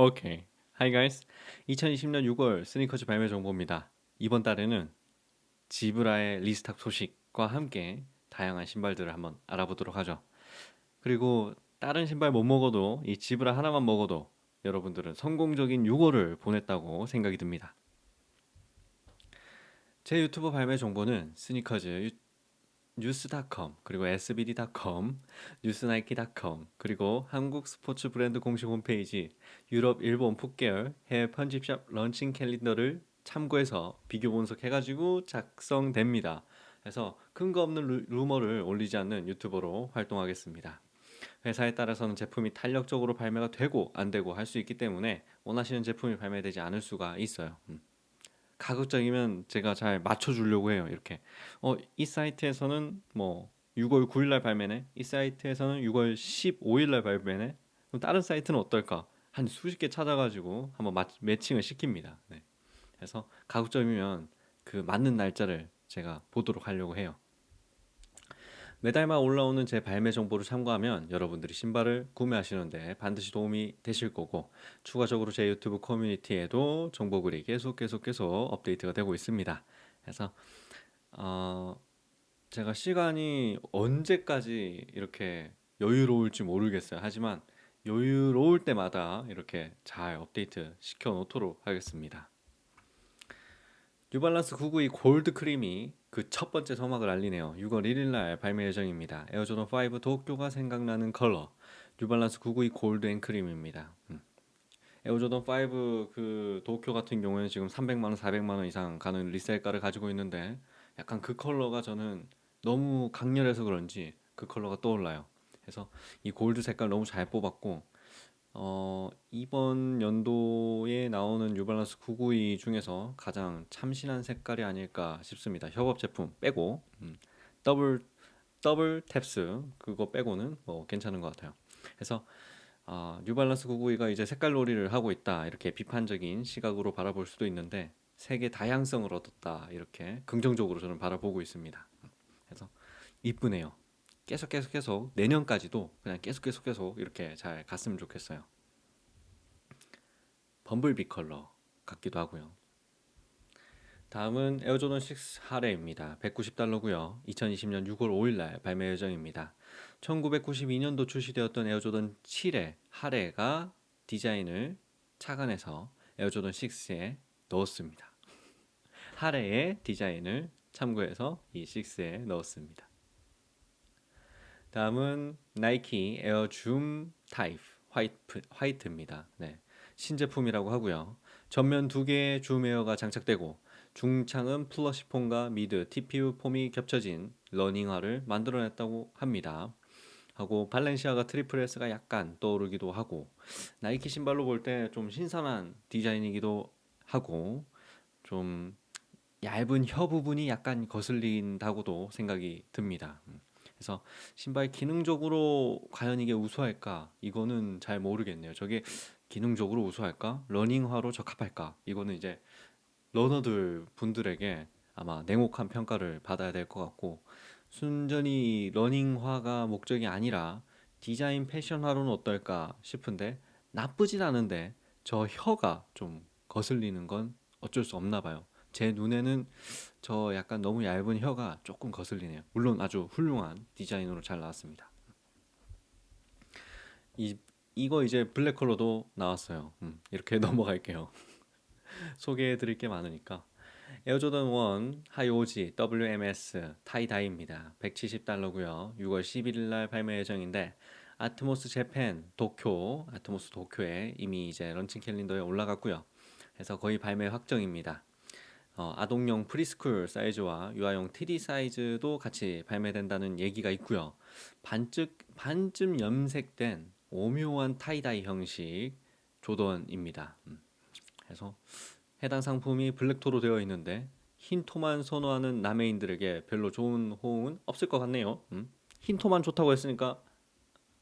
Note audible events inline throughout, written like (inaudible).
오케이. Hi guys. 2020년 6월 스니커즈 발매 정보입니다. 이번 달에는 지브라의 리스탁 소식과 함께 다양한 신발들을 한번 알아보도록 하죠. 그리고 다른 신발 못 먹어도 이 지브라 하나만 먹어도 여러분들은 성공적인 6월을 보냈다고 생각이 듭니다. 제 유튜브 발매 정보는 스니커즈 유- 뉴스닷컴 그리고 sbd.com 뉴스나이키닷컴 그리고 한국 스포츠 브랜드 공식 홈페이지 유럽, 일본, 북계열 해외 편집샵 런칭 캘린더를 참고해서 비교 분석해가지고 작성됩니다. 그래서 근거 없는 루, 루머를 올리지 않는 유튜버로 활동하겠습니다. 회사에 따라서는 제품이 탄력적으로 발매가 되고 안 되고 할 수 있기 때문에 원하시는 제품이 발매되지 않을 수가 있어요. 음. 가급적이면 제가 잘 맞춰주려고 해요. 이렇게 어, 이 사이트에서는 뭐 6월 9일 날 발매네. 이 사이트에서는 6월 15일 날 발매네. 그럼 다른 사이트는 어떨까? 한 수십 개 찾아가지고 한번 마, 매칭을 시킵니다. 네. 그래서 가급적이면 그 맞는 날짜를 제가 보도록 하려고 해요. 매달마다 올라오는 제 발매 정보를 참고하면 여러분들이 신발을 구매하시는데 반드시 도움이 되실 거고 추가적으로 제 유튜브 커뮤니티에도 정보글이 계속 계속 계속 업데이트가 되고 있습니다. 그래서 어, 제가 시간이 언제까지 이렇게 여유로울지 모르겠어요. 하지만 여유로울 때마다 이렇게 잘 업데이트 시켜 놓도록 하겠습니다. 뉴발란스 992 골드 크림이 그 첫 번째 서막을 알리네요. 6월 1일 날 발매 예정입니다. 에어조던 5 도쿄가 생각나는 컬러. 뉴발란스 992 골드 앤 크림입니다. 음. 에어조던 5 그 도쿄 같은 경우에는 지금 300만 원, 400만 원 이상 가는 리셀가를 가지고 있는데 약간 그 컬러가 저는 너무 강렬해서 그런지 그 컬러가 떠올라요. 그래서 이 골드 색깔 너무 잘 뽑았고 어, 이번 연도에 나오는 뉴발란스 992 중에서 가장 참신한 색깔이 아닐까 싶습니다. 협업 제품 빼고 음, 더블 더블 탭스 그거 빼고는 뭐 괜찮은 것 같아요. 그래서 아, 뉴발란스 992가 이제 색깔 놀이를 하고 있다 이렇게 비판적인 시각으로 바라볼 수도 있는데 색의 다양성을 얻었다 이렇게 긍정적으로 저는 바라보고 있습니다. 그래서 이쁘네요. 계속 계속 계속 내년까지도 그냥 계속 계속 계속 이렇게 잘 갔으면 좋겠어요. 범블비 컬러 같기도 하고요. 다음은 에어조던 6 하레입니다. 190달러고요. 2020년 6월 5일 날 발매 예정입니다. 1992년도 출시되었던 에어조던 7의 하레가 디자인을 착안해서 에어조던 6에 넣었습니다. (laughs) 하레의 디자인을 참고해서 이 6에 넣었습니다. 다음은 나이키 에어 줌 타입 화이트, 화이트입니다. 네. 신제품이라고 하고요. 전면 두 개의 줌 에어가 장착되고 중창은 플러시 폼과 미드 TPU 폼이 겹쳐진 러닝화를 만들어냈다고 합니다. 하고 발렌시아가 트리플 S가 약간 떠오르기도 하고 나이키 신발로 볼 때 좀 신선한 디자인이기도 하고 좀 얇은 혀 부분이 약간 거슬린다고도 생각이 듭니다. 음. 그래서 신발 기능적으로 과연 이게 우수할까? 이거는 잘 모르겠네요. 저게 기능적으로 우수할까? 러닝화로 적합할까? 이거는 이제 러너들 분들에게 아마 냉혹한 평가를 받아야 될 것 같고 순전히 러닝화가 목적이 아니라 디자인 패션화로는 어떨까 싶은데 나쁘진 않은데 저 혀가 좀 거슬리는 건 어쩔 수 없나 봐요. 제 눈에는 저 약간 너무 얇은 혀가 조금 거슬리네요. 물론 아주 훌륭한 디자인으로 잘 나왔습니다. 이 이거 이제 블랙 컬러도 나왔어요. 음, 이렇게 (laughs) 넘어갈게요. (laughs) 소개해 드릴 게 많으니까. 에어조던 1 하이오지 WMS 타이다이입니다. 170달러고요. 6월 11일 날 발매 예정인데 아트모스 재팬 도쿄 아트모스 도쿄에 이미 이제 런칭 캘린더에 올라갔고요. 그래서 거의 발매 확정입니다. 어, 아동용 프리스쿨 사이즈와 유아용 TD 사이즈도 같이 발매된다는 얘기가 있고요. 반쯤 반쯤 염색된 오묘한 타이다이 형식 조던입니다. 음. 그래서 해당 상품이 블랙토로 되어 있는데 흰 토만 선호하는 남해인들에게 별로 좋은 호응은 없을 것 같네요. 음? 흰 토만 좋다고 했으니까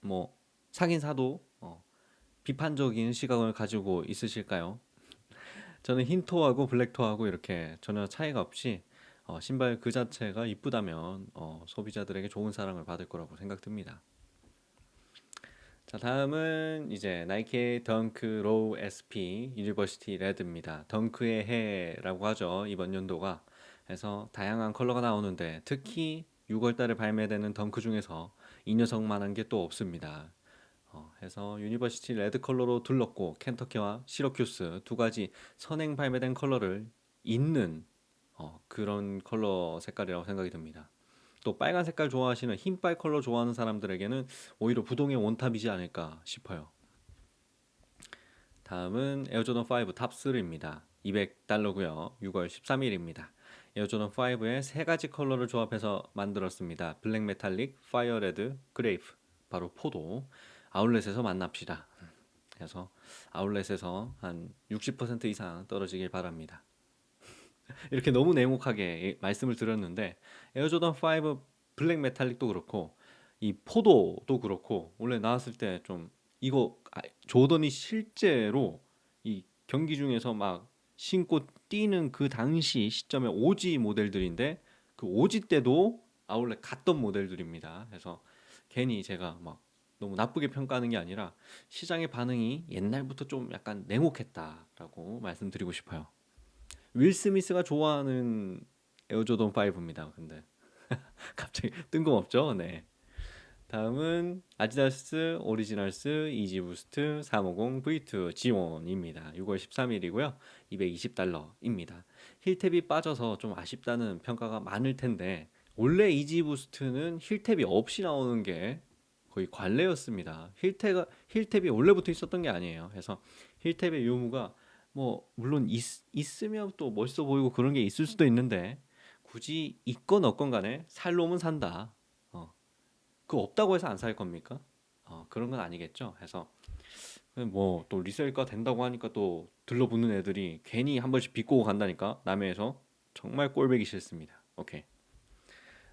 뭐 사긴 사도 어, 비판적인 시각을 가지고 있으실까요? 저는 흰 토하고 블랙 토하고 이렇게 전혀 차이가 없이 어, 신발 그 자체가 이쁘다면 어, 소비자들에게 좋은 사랑을 받을 거라고 생각됩니다. 자, 다음은 이제 나이키의 덩크 로우 SP 유니버시티 레드입니다. 덩크의 해라고 하죠. 이번 연도가. 그래서 다양한 컬러가 나오는데 특히 6월 달에 발매되는 덩크 중에서 이 녀석만한 게 또 없습니다. 어, 해서 유니버시티 레드 컬러로 둘렀고 켄터키와 시러큐스 두 가지 선행 발매된 컬러를 잇는 어, 그런 컬러 색깔이라고 생각이 듭니다. 또 빨간 색깔 좋아하시는 흰빨 컬러 좋아하는 사람들에게는 오히려 부동의 원탑이지 않을까 싶어요. 다음은 에어조던 5 탑3입니다. 200달러고요. 6월 13일입니다. 에어조던 5의 세 가지 컬러를 조합해서 만들었습니다. 블랙 메탈릭, 파이어 레드, 그레이프. 바로 포도. 아울렛에서 만납시다. 그래서 아울렛에서 한 60% 이상 떨어지길 바랍니다. (laughs) 이렇게 너무 냉혹하게 말씀을 드렸는데 에어조던 5 블랙 메탈릭도 그렇고 이 포도도 그렇고 원래 나왔을 때 좀 이거 아, 조던이 실제로 이 경기 중에서 막 신고 뛰는 그 당시 시점에 오지 모델들인데 그 오지 때도 아울렛 갔던 모델들입니다. 그래서 괜히 제가 막 너무 나쁘게 평가하는 게 아니라 시장의 반응이 옛날부터 좀 약간 냉혹했다라고 말씀드리고 싶어요. 윌 스미스가 좋아하는 에어조던 5입니다. 근데 (laughs) 갑자기 뜬금없죠? 네. 다음은 아디다스 오리지널스 이지 부스트 350 V2 지원입니다. 6월 13일이고요. 220달러입니다. 힐탭이 빠져서 좀 아쉽다는 평가가 많을 텐데 원래 이지 부스트는 힐탭이 없이 나오는 게 거의 관례였습니다. 힐탭가 힐탭이 원래부터 있었던 게 아니에요. 그래서 힐탭의 유무가 뭐 물론 있, 있으면 또 멋있어 보이고 그런 게 있을 수도 있는데 굳이 있건 없건 간에 살 놈은 산다. 어. 그 없다고 해서 안 살 겁니까? 어, 그런 건 아니겠죠. 해서 뭐 또 리셀가 된다고 하니까 또 들러붙는 애들이 괜히 한 번씩 비꼬고 간다니까 남해에서 정말 꼴배기 싫습니다. 오케이.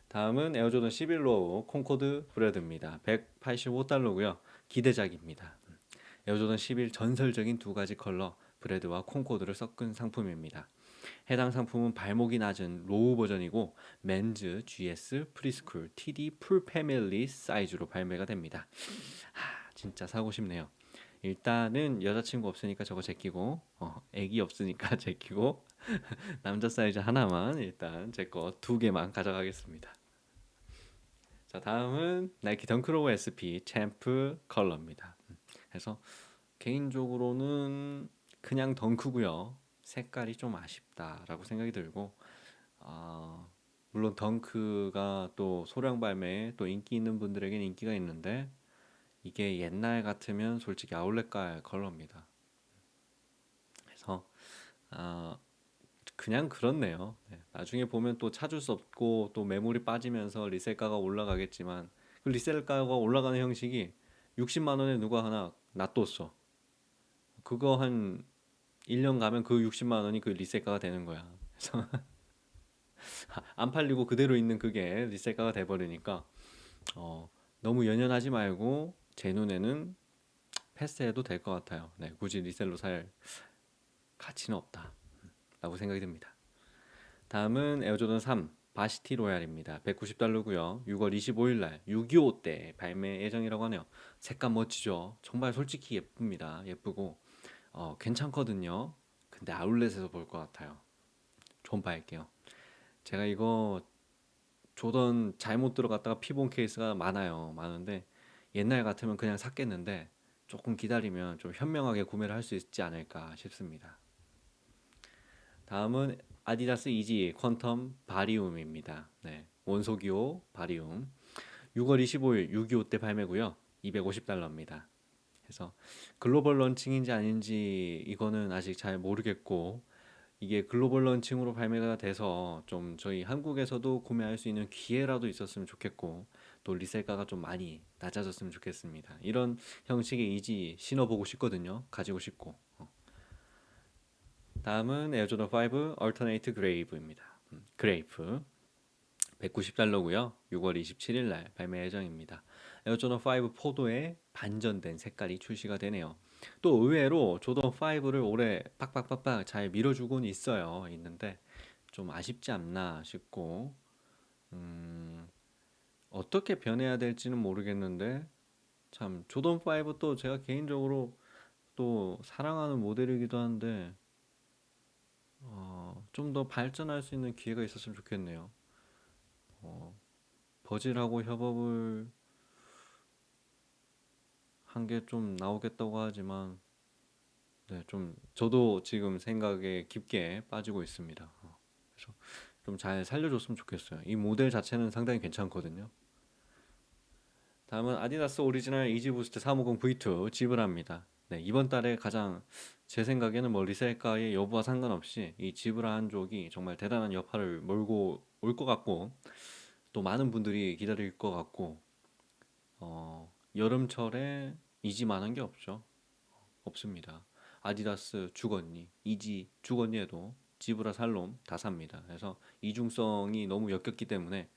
다음은 에어조던 11로 콩코드 브레드입니다. 185달러고요. 기대작입니다. 에어조던 11 전설적인 두 가지 컬러 브레드와 콩코드를 섞은 상품입니다. 해당 상품은 발목이 낮은 로우 버전이고 맨즈 GS 프리스쿨 TD 풀 패밀리 사이즈로 발매가 됩니다. 하, 진짜 사고 싶네요. 일단은 여자친구 없으니까 저거 제끼고 어, 애기 없으니까 (laughs) 제끼고 (laughs) 남자 사이즈 하나만 일단 제 거 두 개만 가져가겠습니다. 자 다음은 나이키 덩크로우 SP 챔프 컬러입니다. 그래서 개인적으로는 그냥 덩크고요. 색깔이 좀 아쉽다라고 생각이 들고 아, 물론 덩크가 또 소량 발매에 또 인기 있는 분들에게는 인기가 있는데 이게 옛날 같으면 솔직히 아울렛 갈 컬러입니다. 그래서 아, 그냥 그렇네요. 네, 나중에 보면 또 찾을 수 없고 또 매물이 빠지면서 리셀가가 올라가겠지만 그 리셀가가 올라가는 형식이 60만 원에 누가 하나 놔뒀어. 그거 한 1년 가면 그 60만 원이 그 리셀가가 되는 거야. 그래서 (laughs) 안 팔리고 그대로 있는 그게 리셀가가 돼 버리니까 어, 너무 연연하지 말고 제 눈에는 패스해도 될 것 같아요. 네, 굳이 리셀로 살 가치는 없다라고 생각이 듭니다. 다음은 에어조던 3 바시티 로얄입니다. 190달러고요. 6월 25일 날 6.25 때 발매 예정이라고 하네요. 색감 멋지죠? 정말 솔직히 예쁩니다. 예쁘고 어, 괜찮거든요. 근데 아울렛에서 볼 것 같아요. 좀 봐할게요. 제가 이거 조던 잘못 들어갔다가 피본 케이스가 많아요. 많은데 옛날 같으면 그냥 샀겠는데 조금 기다리면 좀 현명하게 구매를 할 수 있지 않을까 싶습니다. 다음은 아디다스 이지 퀀텀 바리움입니다. 네, 원소기호 바리움. 6월 25일 6.25 때 발매고요. 250달러입니다. 그래서 글로벌 런칭인지 아닌지 이거는 아직 잘 모르겠고 이게 글로벌 런칭으로 발매가 돼서 좀 저희 한국에서도 구매할 수 있는 기회라도 있었으면 좋겠고 또 리셀가가 좀 많이 낮아졌으면 좋겠습니다. 이런 형식의 이지 신어보고 싶거든요. 가지고 싶고. 어. 다음은 에어조던 5 얼터네이트 그레이브입니다. 음, 그레이프 190달러고요. 6월 27일 날 발매 예정입니다. 에어조던 5 포도에 반전된 색깔이 출시가 되네요. 또 의외로 조던 5를 올해 빡빡빡빡 잘 밀어주곤 있어요. 있는데 좀 아쉽지 않나 싶고 음, 어떻게 변해야 될지는 모르겠는데 참 조던 5또 제가 개인적으로 또 사랑하는 모델이기도 한데 어, 좀 더 발전할 수 있는 기회가 있었으면 좋겠네요. 어, 버질하고 협업을 한 게 좀 나오겠다고 하지만 네, 좀 저도 지금 생각에 깊게 빠지고 있습니다. 어, 그래서 좀 잘 살려줬으면 좋겠어요. 이 모델 자체는 상당히 괜찮거든요. 다음은 아디다스 오리지널 이지부스트 350 V2 지브라입니다. 네, 이번 달에 가장 제 생각에는 뭐 리셀가의 여부와 상관없이 이 지브라 한족이 정말 대단한 여파를 몰고 올 것 같고 또 많은 분들이 기다릴 것 같고 어, 여름철에 이지만한 게 없죠. 없습니다. 아디다스 주거니, 이지 주거니에도 지브라 살롬 다 삽니다. 그래서 이중성이 너무 역겹기 때문에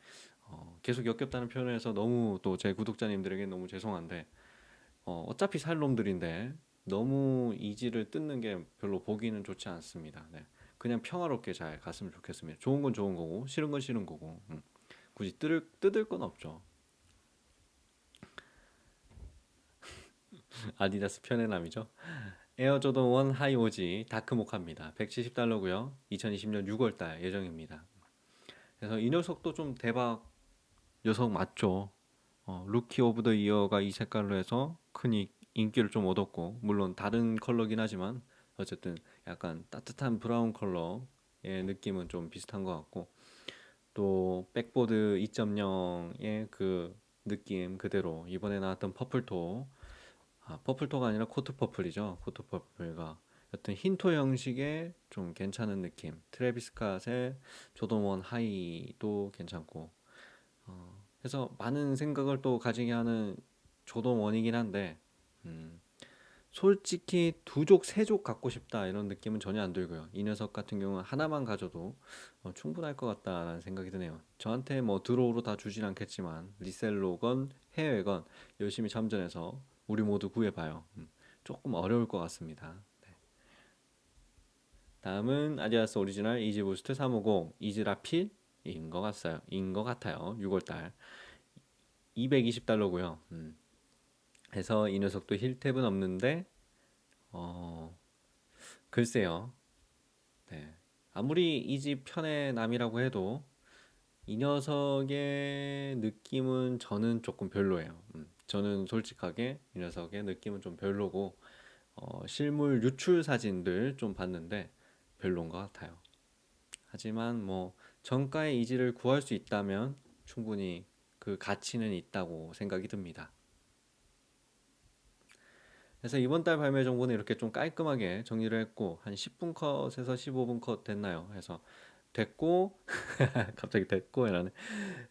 어, 계속 역겹다는 표현을 해서 너무 또 제 구독자님들에게 너무 죄송한데 어, 어차피 살 놈들인데 너무 이지를 뜯는 게 별로 보기는 좋지 않습니다. 네. 그냥 평화롭게 잘 갔으면 좋겠습니다. 좋은 건 좋은 거고 싫은 건 싫은 거고 음. 굳이 뜯을 뜯을 건 없죠. (laughs) 아디다스 편의남이죠. 에어 조던 1 하이 오지 다크 모카입니다. 170달러고요. 2020년 6월 달 예정입니다. 그래서 이 녀석도 좀 대박 녀석 맞죠. 어, 루키 오브 더 이어가 이 색깔로 해서 큰 이- 인기를 좀 얻었고 물론 다른 컬러긴 하지만 어쨌든 약간 따뜻한 브라운 컬러의 느낌은 좀 비슷한 것 같고 또 백보드 2.0의 그 느낌 그대로 이번에 나왔던 퍼플토 아, 퍼플토가 아니라 코트 퍼플이죠 코트 퍼플과 여튼 흰토 형식의 좀 괜찮은 느낌 트래비스 캇의 조던 원 하이도 괜찮고 어, 그래서 많은 생각을 또 가지게 하는 조던 원이긴 한데 음, 솔직히 두 족 세 족 갖고 싶다 이런 느낌은 전혀 안 들고요. 이 녀석 같은 경우는 하나만 가져도 어, 충분할 것 같다라는 생각이 드네요. 저한테 뭐 드로우로 다 주진 않겠지만 리셀로건 해외건 열심히 참전해서 우리 모두 구해봐요. 음, 조금 어려울 것 같습니다. 네. 다음은 아디다스 오리지널 이지부스트 350 이즈라필 인 것 같아요. 인것 같아요. 6월달 220달러고요. 음. 해서 이 녀석도 힐탭은 없는데 어 글쎄요. 네. 아무리 이 집 편의 남이라고 해도 이 녀석의 느낌은 저는 조금 별로예요. 음, 저는 솔직하게 이 녀석의 느낌은 좀 별로고 어, 실물 유출 사진들 좀 봤는데 별로인 것 같아요. 하지만 뭐 정가의 이지를 구할 수 있다면 충분히 그 가치는 있다고 생각이 듭니다. 그래서 이번 달 발매 정보는 이렇게 좀 깔끔하게 정리를 했고 한 10분 컷에서 15분 컷 됐나요? 해서 됐고 (laughs) 갑자기 됐고 이라네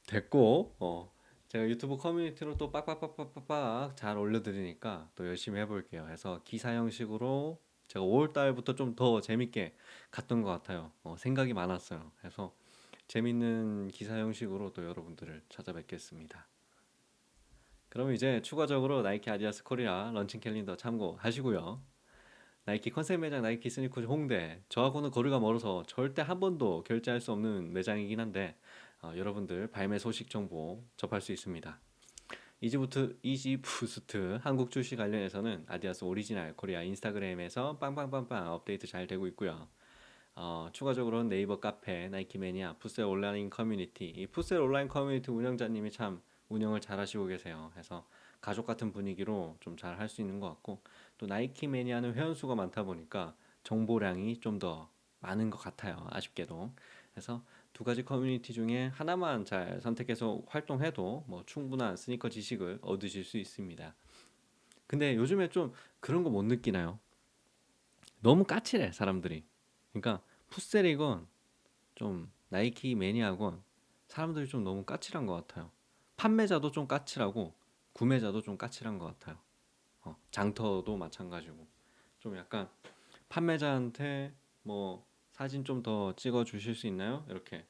됐고 어 제가 유튜브 커뮤니티로 또 빡빡빡빡빡빡 잘 올려드리니까 또 열심히 해볼게요. 해서 기사 형식으로 제가 5월 달부터 좀 더 재밌게 갔던 것 같아요. 어, 생각이 많았어요. 그래서 재밌는 기사 형식으로 또 여러분들을 찾아뵙겠습니다. 그럼 이제 추가적으로 나이키 아디다스 코리아 런칭 캘린더 참고하시고요. 나이키 컨셉 매장 나이키 스니커즈 홍대 저하고는 거리가 멀어서 절대 한 번도 결제할 수 없는 매장이긴 한데 어, 여러분들 발매 소식 정보 접할 수 있습니다. 이지부트 이지부스트 한국 출시 관련해서는 아디다스 오리지널 코리아 인스타그램에서 빵빵빵빵 업데이트 잘 되고 있고요. 어, 추가적으로는 네이버 카페 나이키 매니아 풋셀 온라인 커뮤니티 이 풋셀 온라인 커뮤니티 운영자님이 참 운영을 잘 하시고 계세요. 그래서 가족 같은 분위기로 좀 잘 할 수 있는 것 같고 또 나이키 매니아는 회원수가 많다 보니까 정보량이 좀 더 많은 것 같아요. 아쉽게도. 그래서 두 가지 커뮤니티 중에 하나만 잘 선택해서 활동해도 뭐 충분한 스니커 지식을 얻으실 수 있습니다. 근데 요즘에 좀 그런 거 못 느끼나요? 너무 까칠해 사람들이. 그러니까 풋셀이건 좀 나이키 매니아건 사람들이 좀 너무 까칠한 것 같아요. 판매자도 좀 까칠하고 구매자도 좀 까칠한 것 같아요. 어, 장터도 마찬가지고 좀 약간 판매자한테 뭐 사진 좀 더 찍어 주실 수 있나요? 이렇게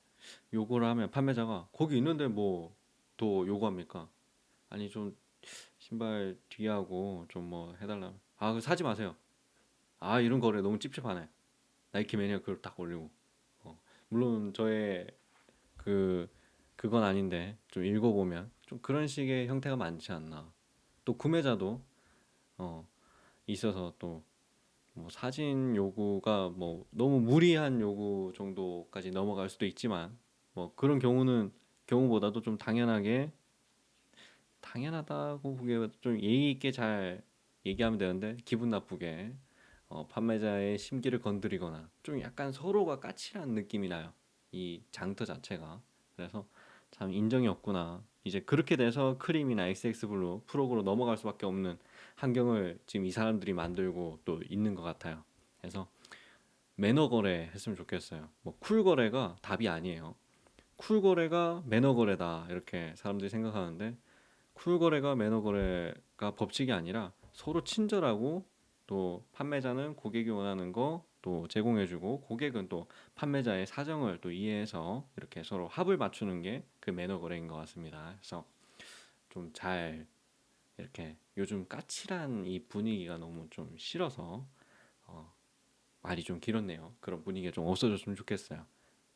요구를 하면 판매자가 거기 있는데 뭐 또 요구합니까? 아니 좀 신발 뒤하고 좀 뭐 해달라. 아, 그 사지 마세요. 아, 이런 거래 너무 찝찝하네. 나이키 매니아 그걸 딱 올리고. 어, 물론 저의 그 그건 아닌데 좀 읽어보면 좀 그런 식의 형태가 많지 않나. 또 구매자도 어, 있어서 또 뭐 사진 요구가 뭐 너무 무리한 요구 정도까지 넘어갈 수도 있지만 뭐 그런 경우는 경우보다도 좀 당연하게 당연하다고 보기에 좀 예의 있게 잘 얘기하면 되는데 기분 나쁘게 어, 판매자의 심기를 건드리거나 좀 약간 서로가 까칠한 느낌이 나요. 이 장터 자체가 그래서 참 인정이 없구나. 이제 그렇게 돼서 크림이나 XX 블루 프로그로 넘어갈 수밖에 없는 환경을 지금 이 사람들이 만들고 또 있는 것 같아요. 그래서 매너 거래 했으면 좋겠어요. 뭐 쿨 거래가 답이 아니에요. 쿨 거래가 매너 거래다 이렇게 사람들이 생각하는데 쿨 거래가 매너 거래가 법칙이 아니라 서로 친절하고 또 판매자는 고객이 원하는 거 또 제공해주고 고객은 또 판매자의 사정을 또 이해해서 이렇게 서로 합을 맞추는 게 그 매너 거래인 것 같습니다. 그래서 좀 잘 이렇게 요즘 까칠한 이 분위기가 너무 좀 싫어서 어, 말이 좀 길었네요. 그런 분위기가 좀 없어졌으면 좋겠어요.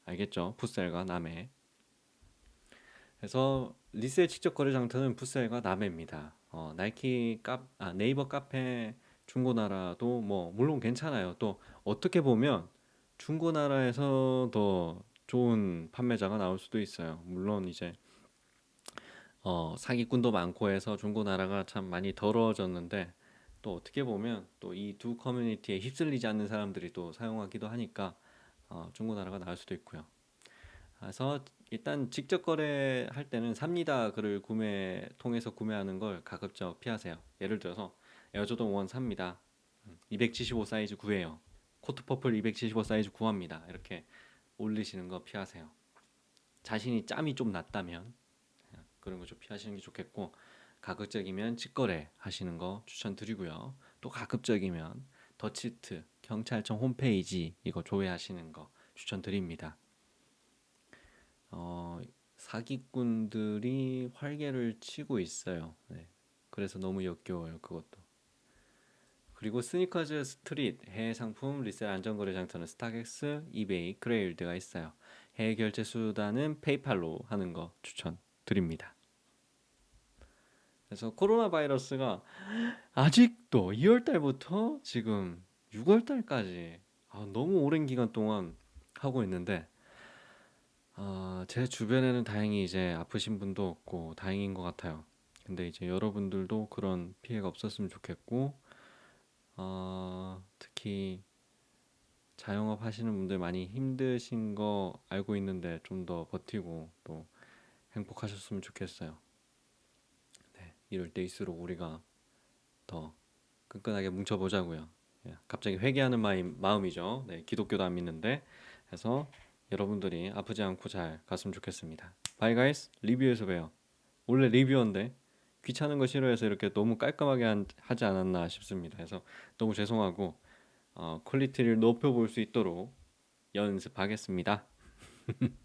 알겠죠? 풋셀과 남해. 그래서 리셀 직접 거래 장터는 풋셀과 남해입니다. 어, 나이키 카, 아, 네이버 카페 중고나라도 뭐 물론 괜찮아요. 또 어떻게 보면 중고나라에서 더 좋은 판매자가 나올 수도 있어요. 물론 이제 어, 사기꾼도 많고 해서 중고나라가 참 많이 더러워졌는데 또 어떻게 보면 또 이 두 커뮤니티에 휩쓸리지 않는 사람들이 또 사용하기도 하니까 어, 중고나라가 나을 수도 있고요. 그래서 일단 직접 거래할 때는 삽니다 글을 구매 통해서 구매하는 걸 가급적 피하세요. 예를 들어서 에어조던 1 삽니다. 275 사이즈 구해요. 코트 퍼플 275 사이즈 구합니다. 이렇게 올리시는 거 피하세요. 자신이 짬이 좀 났다면 그런 거 좀 피하시는 게 좋겠고 가급적이면 직거래 하시는 거 추천드리고요. 또 가급적이면 더치트 경찰청 홈페이지 이거 조회하시는 거 추천드립니다. 어, 사기꾼들이 활개를 치고 있어요. 네. 그래서 너무 역겨워요, 그것도. 그리고 스니커즈 스트릿 해외 상품 리셀 안전거래 장터는 스타렉스, 이베이, 그레일드가 있어요. 해외 결제 수단은 페이팔로 하는 거 추천드립니다. 그래서 코로나 바이러스가 아직도 2월 달부터 지금 6월 달까지 아, 너무 오랜 기간 동안 하고 있는데 아, 제 주변에는 다행히 이제 아프신 분도 없고 다행인 것 같아요. 근데 이제 여러분들도 그런 피해가 없었으면 좋겠고 어, 특히 자영업 하시는 분들 많이 힘드신 거 알고 있는데 좀 더 버티고 또 행복하셨으면 좋겠어요. 네, 이럴 때일수록 우리가 더 끈끈하게 뭉쳐보자고요. 예, 갑자기 회개하는 마음, 마음이죠. 네, 기독교도 안 믿는데 해서 여러분들이 아프지 않고 잘 갔으면 좋겠습니다. 바이 가이스 리뷰에서 봬요. 원래 리뷰어인데 귀찮은 거 싫어해서 이렇게 너무 깔끔하게 한- 하지 않았나 싶습니다. 그래서 너무 죄송하고 어, 퀄리티를 높여볼 수 있도록 연습하겠습니다. (laughs)